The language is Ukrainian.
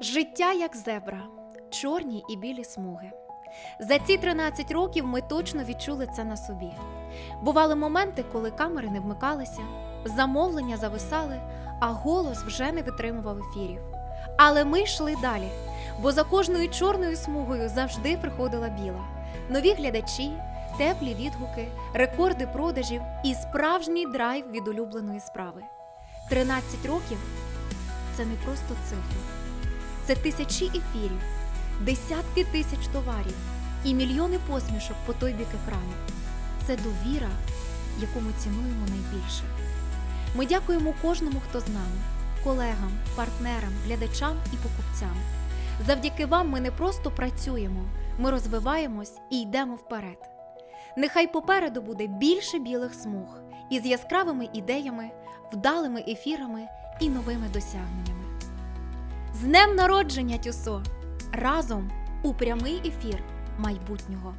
Життя як зебра, чорні і білі смуги. За ці 13 років ми точно відчули це на собі. Бували моменти, коли камери не вмикалися, замовлення зависали, а голос вже не витримував ефірів. Але ми йшли далі, бо за кожною чорною смугою завжди приходила біла. Нові глядачі, теплі відгуки, рекорди продажів і справжній драйв від улюбленої справи. 13 років це не просто цифри. Це тисячі ефірів, десятки тисяч товарів і мільйони посмішок по той бік екрану. Це довіра, яку ми цінуємо найбільше. Ми дякуємо кожному, хто з нами, колегам, партнерам, глядачам і покупцям. Завдяки вам ми не просто працюємо, ми розвиваємось і йдемо вперед. Нехай попереду буде більше білих смуг із яскравими ідеями, вдалими ефірами і новими досягненнями. З днем народження, Тюсо! Разом у прямий ефір майбутнього.